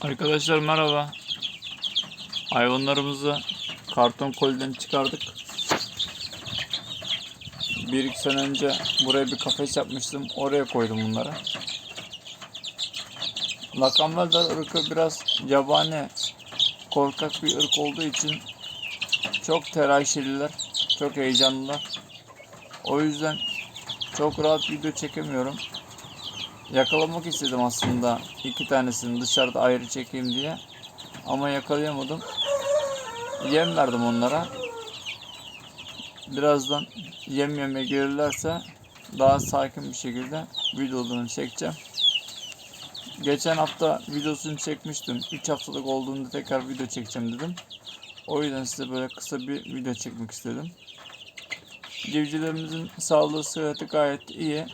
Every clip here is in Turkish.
Arkadaşlar merhaba. Hayvanlarımızı karton koliden çıkardık. Bir iki sene önce buraya bir kafes yapmıştım. Oraya koydum bunları. Lakamvelder ırkı biraz yabani, korkak bir ırk olduğu için çok telaşeliler, çok heyecanlılar. O yüzden çok rahat video çekemiyorum. Yakalamak istedim aslında iki tanesini dışarıda ayrı çekeyim diye. Ama yakalayamadım. Yem verdim onlara. Birazdan yem yeme gelirlerse daha sakin bir şekilde videolarını çekeceğim. Geçen hafta videosunu çekmiştim. 3 haftalık olduğunda tekrar video çekeceğim dedim. O yüzden size böyle kısa bir video çekmek istedim. Civcivlerimizin sağlığı sıhhati gayet iyi.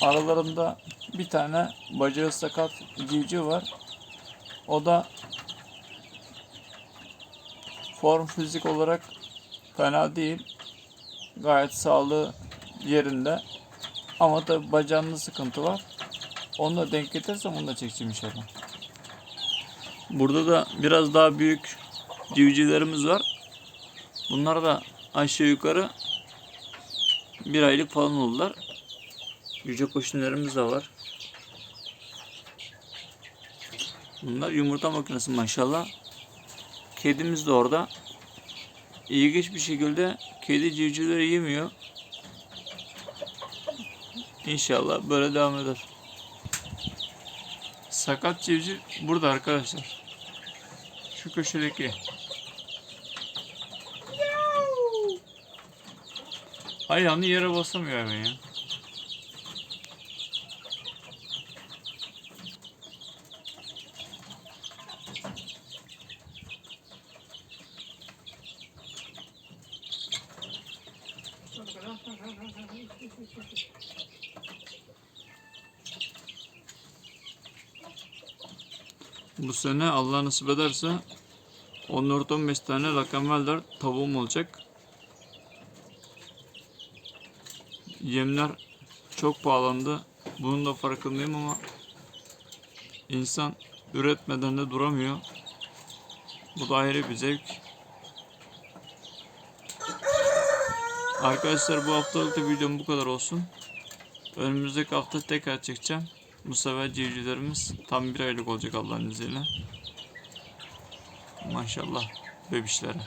Aralarında bir tane bacağı sakat civciv var. O da form fizik olarak fena değil. Gayet sağlığı yerinde. Ama tabi bacağında sıkıntı var. Onu da denk getirirsem onu da çekeceğim inşallah. Burada da biraz daha büyük civcivlerimiz var. Bunlar da aşağı yukarı bir aylık falan oldular. Yüce koşunlarımız da var. Bunlar yumurta makinesi maşallah. Kedimiz de orada. İlginç bir şekilde kedi civcivleri yemiyor. İnşallah böyle devam eder. Sakat civciv burada arkadaşlar. Şu köşedeki. Ayağını yere basamıyor hemen ya. Bu sene Allah nasip ederse 14-15 tane rakamveller tavuğum olacak. Yemler çok pahalandı. Bunun da farkındayım ama insan üretmeden de duramıyor. Bu da ayrı bir zevk. Arkadaşlar bu haftalık da videom bu kadar olsun. Önümüzdeki hafta tekrar çekeceğim. Bu sefer civcivlerimiz tam bir aylık olacak Allah'ın izniyle. Maşallah bebişlere.